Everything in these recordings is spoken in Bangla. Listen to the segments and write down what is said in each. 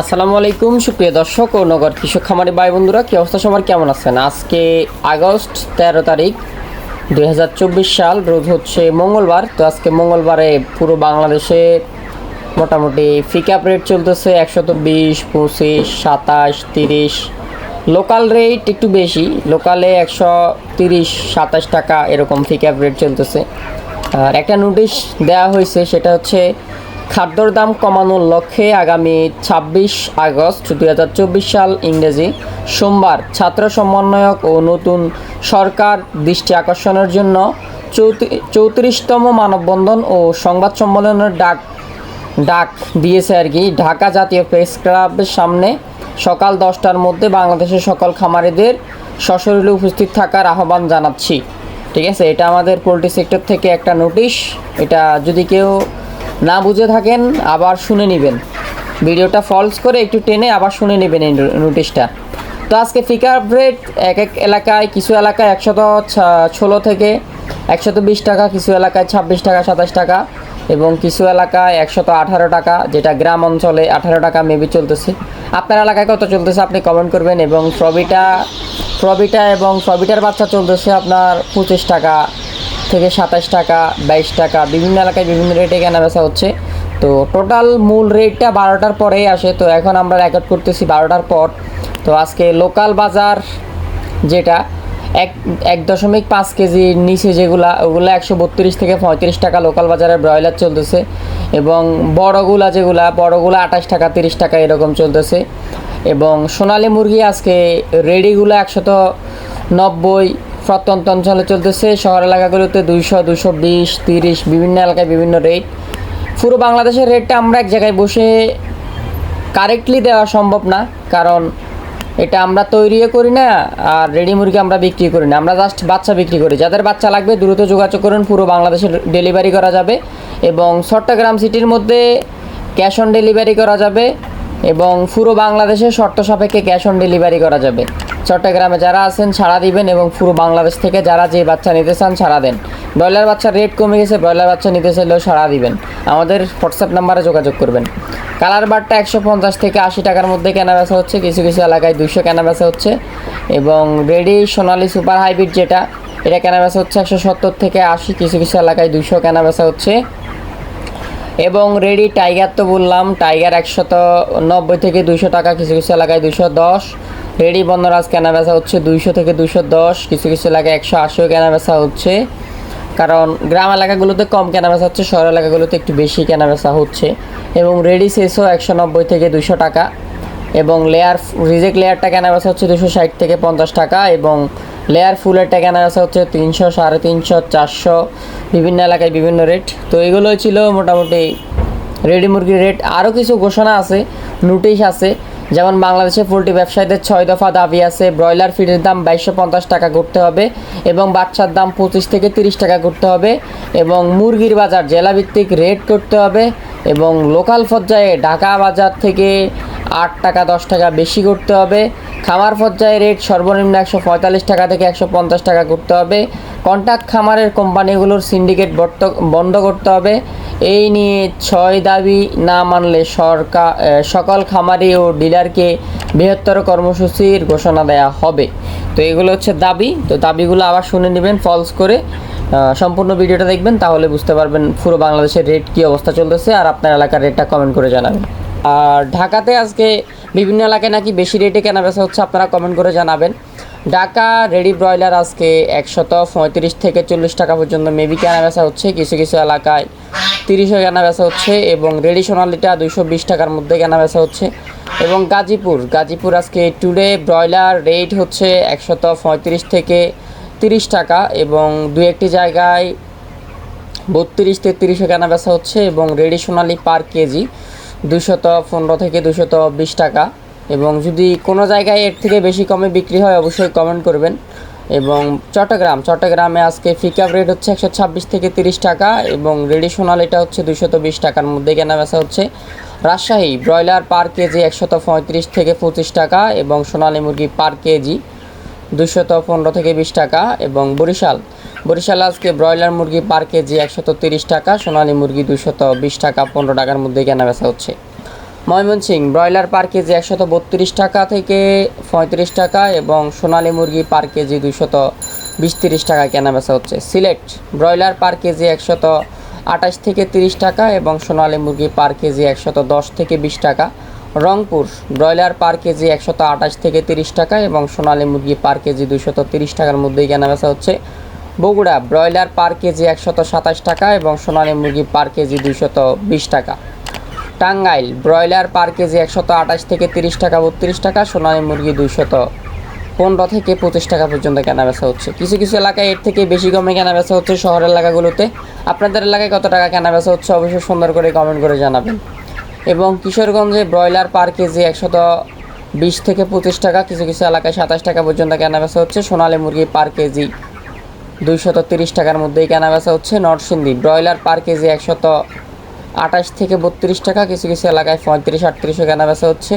আসসালামু আলাইকুম, সুপ্রিয় দর্শক ও নগর কৃষক খামারি ভাই বন্ধুরা, কি অবস্থা সবার? কেমন আছেন? আজকে আগস্ট তেরো তারিখ দু হাজার চব্বিশ সাল, রোজ হচ্ছে মঙ্গলবার। তো আজকে মঙ্গলবারে পুরো বাংলাদেশে মোটামুটি ফিকআপ রেট চলতেছে একশত বিশ পঁচিশ, সাতাশ, তিরিশ। লোকাল রেট একটু বেশি লোকালে একশো তিরিশ, সাতাশ টাকা এরকম ফিকআপ রেট চলতেছে। আর একটা নোটিশ দেওয়া হয়েছে, সেটা হচ্ছে খাদ্যর দাম কমানোর লক্ষ্যে আগামী ছাব্বিশ আগস্ট দু হাজার চব্বিশ সাল ইংরেজি সোমবার ছাত্র সমন্বয়ক ও নতুন সরকার দৃষ্টি আকর্ষণের জন্য চৌত্রিশতম মানববন্ধন ও সংবাদ সম্মেলনের ডাক ডাক দিয়েছে আর কি। ঢাকা জাতীয় প্রেস ক্লাবের সামনে সকাল দশটার মধ্যে বাংলাদেশের সকল খামারিদের সশরীরে উপস্থিত থাকার আহ্বান জানাচ্ছি। ঠিক আছে, এটা আমাদের পোলট্রি সেক্টর থেকে একটা নোটিশ। এটা যদি কেউ না বুঝে থাকেন, আবার শুনে নেবেন। ভিডিওটা ফলস করে একটু টেনে আবার শুনে নেবেন এই নোটিশটা তো আজকে ফিকার রেট এক এক এলাকায়, কিছু এলাকায় একশত ষোলো থেকে একশত বিশ টাকা, কিছু এলাকায় ছাব্বিশ টাকা, সাতাশ টাকা এবং কিছু এলাকায় একশত আঠারো টাকা, যেটা গ্রাম অঞ্চলে আঠারো টাকা মেবি চলতেছে। আপনার এলাকায় কত চলতেছে আপনি কমেন্ট করবেন এবং প্রবিটা প্রবিটা এবং প্রবিটার বাচ্চা চলতেছে আপনার পঁচিশ টাকা। থেকে সাতাশ টাকা, বাইশ টাকা, বিভিন্ন এলাকায় বিভিন্ন রেটে কেনা বেচা হচ্ছে। তো টোটাল মূল রেটটা বারোটার পরেই আসে। তো এখন আমরা রেকর্ড করতেছি বারোটার পর। তো আজকে লোকাল বাজার যেটা, এক এক দশমিক পাঁচ কেজির নিচে যেগুলা, ওগুলো একশো বত্রিশ থেকে পঁয়ত্রিশ টাকা লোকাল বাজারে ব্রয়লার চলতেছে। এবং বড়গুলা যেগুলা, বড়গুলা আঠাশ টাকা, তিরিশ টাকা এরকম চলতেছে। এবং সোনালি মুরগি আজকে রেডিগুলো একশত নব্বই প্রত্যন্ত অঞ্চলে চলতেছে। শহর এলাকাগুলোতে দুইশো দুশো বিশ, তিরিশ, বিভিন্ন এলাকায় বিভিন্ন রেট পুরো বাংলাদেশের রেটটা আমরা এক জায়গায় বসে কারেক্টলি দেওয়া সম্ভব না। কারণ এটা আমরা তৈরিও করি না, আর রেডি মুরগি আমরা বিক্রি করি না। আমরা জাস্ট বাচ্চা বিক্রি করি। যাদের বাচ্চা লাগবে দ্রুত যোগাযোগ করুন। পুরো বাংলাদেশে ডেলিভারি করা যাবে এবং চট্টগ্রাম সিটির মধ্যে ক্যাশ অন ডেলিভারি করা যাবে এবং পুরো বাংলাদেশে শর্ত সাপেক্ষে ক্যাশ অন ডেলিভারি করা যাবে। চট্টগ্রামে যারা আছেন ছাড়া দিবেন এবং পুরো বাংলাদেশ থেকে যারা যে বাচ্চা নিতে চান ছাড়া দেন। ব্রয়লার বাচ্চার রেট কমে গেছে, ব্রয়লার বাচ্চা নিতে চাইলেও ছাড়া দিবেন। আমাদের হোয়াটসঅ্যাপ নাম্বারে যোগাযোগ করবেন। কালার বারটা একশো পঞ্চাশ থেকে আশি টাকার মধ্যে কেনা বেচা হচ্ছে, কিছু কিছু এলাকায় দুশো কেনা বেচা হচ্ছে। এবং রেডি সোনালি সুপার হাইব্রিড যেটা, এটা কেনা বেচা হচ্ছে একশো সত্তর থেকে আশি, কিছু কিছু এলাকায় দুশো কেনা বেচা হচ্ছে। এবং রেডি টাইগার তো বললাম, টাইগার একশত নব্বই থেকে দুশো টাকা, কিছু কিছু এলাকায় দুশো দশ। রেডি বন্দরাজ কেনা বেচা হচ্ছে দুইশো থেকে দুশো দশ, কিছু কিছু এলাকায় একশো আশিও কেনা বেচা হচ্ছে। কারণ গ্রাম এলাকাগুলোতে কম কেনা বেচা হচ্ছে, শহর এলাকাগুলোতে একটু বেশি কেনা বেচা হচ্ছে। এবং রেডি শেষও একশো নব্বই থেকে দুশো টাকা। এবং লেয়ার, রিজেক্ট লেয়ারটা কেনা বেচা হচ্ছে দুশো ষাট থেকে পঞ্চাশ টাকা। এবং লেয়ার ফুলেরটা কেনা বেচা হচ্ছে তিনশো, সাড়ে তিনশো, চারশো। বিভিন্ন এলাকায় বিভিন্ন রেট। তো এগুলোই ছিল মোটামুটি রেডি মুরগির রেট। আরও কিছু ঘোষণা আছে, নোটিশ আছে। যেমন বাংলাদেশে পোলট্রি ব্যবসায়ীদের ছয় দফা দাবি আছে, ব্রয়লার ফিডের দাম বাইশশো পঞ্চাশ টাকা করতে হবে এবং বাচ্চার দাম পঁচিশ থেকে তিরিশ টাকা করতে হবে এবং মুরগির বাজার জেলাভিত্তিক রেট করতে হবে এবং লোকাল পর্যায়ে ঢাকা বাজার থেকে আট টাকা, দশ টাকা বেশি করতে হবে। খামার পর্যায়ে রেট সর্বনিম্ন একশো পঁয়তাল্লিশ টাকা থেকে একশো পঞ্চাশ টাকা করতে হবে। কন্ট্যাক্ট খামারের কোম্পানিগুলোর সিন্ডিকেট বন্ধ করতে হবে। এই নিয়ে ছয় দাবি না মানলে সরকার সকল খামারি ও ডিলারকে বৃহত্তর কর্মসূচির ঘোষণা দেওয়া হবে। তো এগুলো হচ্ছে দাবি। তো দাবিগুলো আবার শুনে নেবেন ফলস করে। সম্পূর্ণ ভিডিওটা দেখবেন, তাহলে বুঝতে পারবেন পুরো বাংলাদেশের রেট কী অবস্থা চলতেছে আর আপনার এলাকার রেটটা কমেন্ট করে জানাবেন। আর ঢাকাতে আজকে বিভিন্ন এলাকায় নাকি বেশি রেটে কেনা বেচা হচ্ছে, আপনারা কমেন্ট করে জানাবেন। ঢাকা রেডি ব্রয়লার আজকে একশত পঁয়ত্রিশ থেকে চল্লিশ টাকা পর্যন্ত মেবি কেনা বেচা হচ্ছে, কিছু কিছু এলাকায় তিরিশও কেনা বেচা হচ্ছে এবং রেডি সোনালিটা দুশো বিশ টাকার মধ্যে কেনা বেচা হচ্ছে। এবং গাজীপুর গাজীপুর আজকে টুডে ব্রয়লার রেট হচ্ছে একশত পঁয়ত্রিশ থেকে তিরিশ টাকা এবং দু একটি জায়গায় বত্রিশ তেত্রিশও কেনা বেচা হচ্ছে এবং রেডি সোনালি পার কেজি দুশত পনেরো থেকে দুশত বিশ টাকা। এবং যদি কোনো জায়গায় এর থেকে বেশি কমে বিক্রি হয়, অবশ্যই কমেন্ট করবেন। এবং চট্টগ্রাম, চট্টগ্রামে আজকে ফিকাপ রেট হচ্ছে একশো ছাব্বিশ থেকে তিরিশ টাকা এবং রেডি সোনালিটা হচ্ছে দুশত বিশ টাকার মধ্যে কেনা বেচা হচ্ছে। রাজশাহী, ব্রয়লার পার কেজি একশত পঁয়ত্রিশ থেকে পঁচিশ টাকা এবং সোনালি মুরগি পার কেজি দুশত পনেরো থেকে বিশ টাকা এবং বরিশাল। বরিশাল আজকে ব্রয়লার মুরগি পার কেজি একশত তিরিশ টাকা, সোনালী মুরগি দুশত বিশ টাকা, পনেরো টাকার মধ্যে কেনা বেচা হচ্ছে। ময়মনসিং ব্রয়লার পার কেজি একশত বত্রিশ টাকা থেকে পঁয়ত্রিশ টাকা এবং সোনালী মুরগি পার কেজি দুইশত বিশ তিরিশ টাকা কেনা বেচা হচ্ছে। সিলেট ব্রয়লার পার কেজি একশত আঠাশ থেকে তিরিশ টাকা এবং সোনালী মুরগি পার কেজি একশত দশ থেকে বিশ টাকা। রংপুর ব্রয়লার পার কেজি একশত আঠাশ থেকে তিরিশ টাকা এবং সোনালী মুরগি পার কেজি দুইশত তিরিশ টাকার মধ্যেই কেনা বেচা হচ্ছে। বগুড়া ব্রয়লার পার কেজি একশত সাতাশ টাকা এবং সোনালী মুরগি পার কেজি দুইশত বিশ টাকা। টাঙ্গাইল ব্রয়লার পার কেজি একশত আঠাশ থেকে তিরিশ টাকা, বত্রিশ টাকা, সোনালী মুরগি দুইশত। পনেরো থেকে পঁচিশ টাকা পর্যন্ত কেনা বেচা হচ্ছে। কিছু কিছু এলাকায় এর থেকে বেশি কমে কেনা বেচা হচ্ছে শহরের এলাকাগুলোতে। আপনাদের এলাকায় কত টাকা কেনা বেচা হচ্ছে অবশ্যই সুন্দর করে কমেন্ট করে জানাবেন। এবং কিশোরগঞ্জে ব্রয়লার পার কেজি একশত বিশ থেকে পঁচিশ টাকা, কিছু কিছু এলাকায় সাতাশ টাকা পর্যন্ত কেনা বেচা হচ্ছে সোনালী মুরগি পার কেজি দুইশত তিরিশ টাকার মধ্যেই কেনা বেচা হচ্ছে নরসিংদী। ব্রয়লার পার কেজি একশত আঠাশ থেকে বত্রিশ টাকা, কিছু কিছু এলাকায় পঁয়ত্রিশ আটত্রিশও কেনা বেচা হচ্ছে।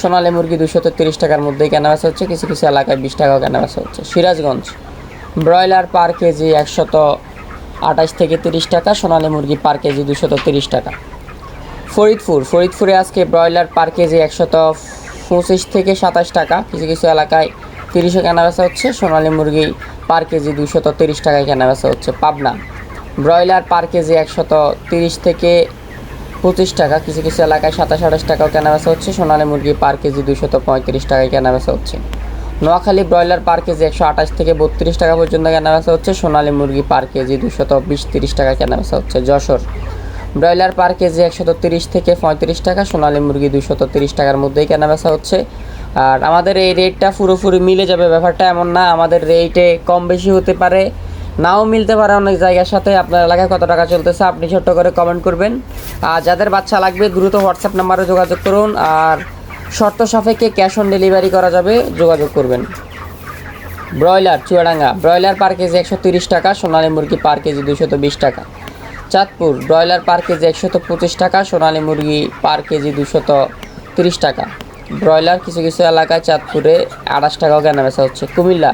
সোনালী মুরগি দুশো তিরিশ টাকার মধ্যেই কেনা বেচা হচ্ছে, কিছু কিছু এলাকায় বিশ টাকাও কেনা বেচা হচ্ছে। সিরাজগঞ্জ, ব্রয়লার পার কেজি একশত আঠাশ থেকে তিরিশ টাকা, সোনালী মুরগি পার কেজি দুশত তিরিশ টাকা। ফরিদপুর, ফরিদপুরে আজকে ব্রয়লার পার কেজি একশত পঁচিশ থেকে সাতাশ টাকা, কিছু কিছু এলাকায় তিরিশে কেনা বেচা হচ্ছে, সোনালী মুরগি পার কেজি দুশত তিরিশ টাকায় কেনা বেচা হচ্ছে। পাবনা ব্রয়লার পার কেজি একশত তিরিশ থেকে পঁচিশ টাকা। কিছু কিছু এলাকায় সাতাশ, আঠাশ টাকাও কেনা বেচা হচ্ছে। সোনালী মুরগি পার কেজি দুশত পঁয়ত্রিশ টাকায় কেনা বেচা হচ্ছে। নোয়াখালী ব্রয়লার পার কেজি একশো আঠাশ থেকে বত্রিশ টাকা পর্যন্ত কেনা বেচা হচ্ছে। সোনালী মুরগি পার কেজি দুশত বিশ, তিরিশ টাকা কেনা বেচা হচ্ছে। যশোর ব্রয়লার পার কেজি একশত তিরিশ থেকে পঁয়ত্রিশ টাকা, সোনালী মুরগি দুশত তিরিশ টাকার মধ্যেই কেনা বেচা হচ্ছে। আর আমাদের এই রেটটা পুরোপুরি মিলে যাবে। ব্যাপারটা এমন না, আমাদের রেটে কম বেশি হতে পারে। নাও মিলতে পারে অনেক জায়গার সাথে, আপনার এলাকায় কত টাকা চলতেছে আপনি ছোট্ট করে কমেন্ট করবেন। আর যাদের বাচ্চা লাগবে, দ্রুত হোয়াটসঅ্যাপ নাম্বারে যোগাযোগ করুন, আর শর্ত সাপেক্ষে ক্যাশ অন ডেলিভারি করা যাবে, যোগাযোগ করবেন। Broiler, Chuadanga, broiler per KG একশো তিরিশ টাকা, সোনালী মুরগি পার কেজি দুশত বিশ টাকা। চাঁদপুর, ব্রয়লার পার কেজি একশত পঁচিশ টাকা, সোনালী মুরগি পার কেজি দুশত তিরিশ টাকা। ব্রয়লার কিছু কিছু এলাকায় চাঁদপুরে আঠাশ টাকাও কেনা বেচা হচ্ছে। কুমিল্লা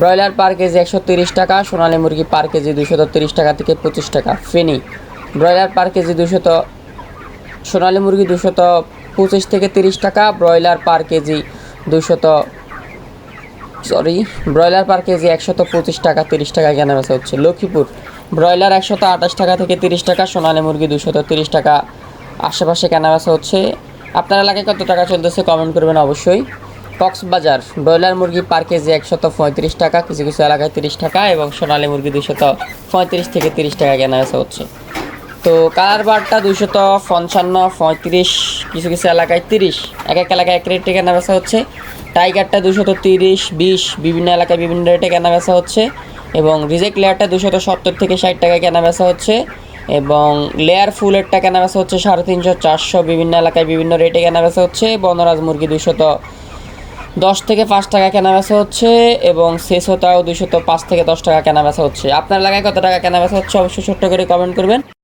ব্রয়লার পার কেজি একশো তিরিশ টাকা, সোনালী মুরগি পার কেজি দুশত তিরিশ টাকা থেকে পঁচিশ টাকা। ফেনি, ব্রয়লার পার কেজি দুশত সোনালী মুরগি দুশত পঁচিশ থেকে তিরিশ টাকা, ব্রয়লার পার কেজি দুশত সরি ব্রয়লার পার কেজি একশত পঁচিশ টাকা, তিরিশ টাকা কেনা বেচা হচ্ছে লক্ষ্মীপুর। ব্রয়লার একশত আঠাশ টাকা থেকে তিরিশ টাকা, সোনালী মুরগি দুশত তিরিশ টাকা। আশেপাশে কেনা বেচা হচ্ছে, আপনার এলাকায় কত টাকা চলতেছে কমেন্ট করবেন অবশ্যই। কক্সবাজার, ব্রয়লার মুরগি পার কেজি একশত পঁয়ত্রিশ টাকা, কিছু কিছু এলাকায় তিরিশ টাকা এবং সোনালী মুরগি দুশত পঁয়ত্রিশ থেকে তিরিশ টাকা কেনা বেচা হচ্ছে। তো কালার বারটা দুশত পঞ্চান্ন, পঁয়ত্রিশ, কিছু কিছু এলাকায় তিরিশ। এক এক এলাকায় এক রেটে কেনা বেচা হচ্ছে। টাইগারটা দুশত তিরিশ, বিশ, বিভিন্ন এলাকায় বিভিন্ন রেটে কেনা বেচা হচ্ছে এবং রিজেক্ট লেয়ারটা দুশত সত্তর থেকে ষাট টাকায় কেনা বেচা হচ্ছে এবং লেয়ার ফুলেরটা কেনা বেচা হচ্ছে সাড়ে তিনশো চারশো, বিভিন্ন এলাকায় বিভিন্ন রেটে কেনা বেচা হচ্ছে। বনরাজ মুরগি দুশত দশ থেকে পাঁচ টাকা কেনা বেচা হচ্ছে এবং শেষতাও দুইশত পাঁচ থেকে দশ টাকা কেনা বেচা হচ্ছে। আপনার এলাকায় কত টাকা কেনা বেচা হচ্ছে অবশ্যই ছোট্ট করে কমেন্ট করবেন।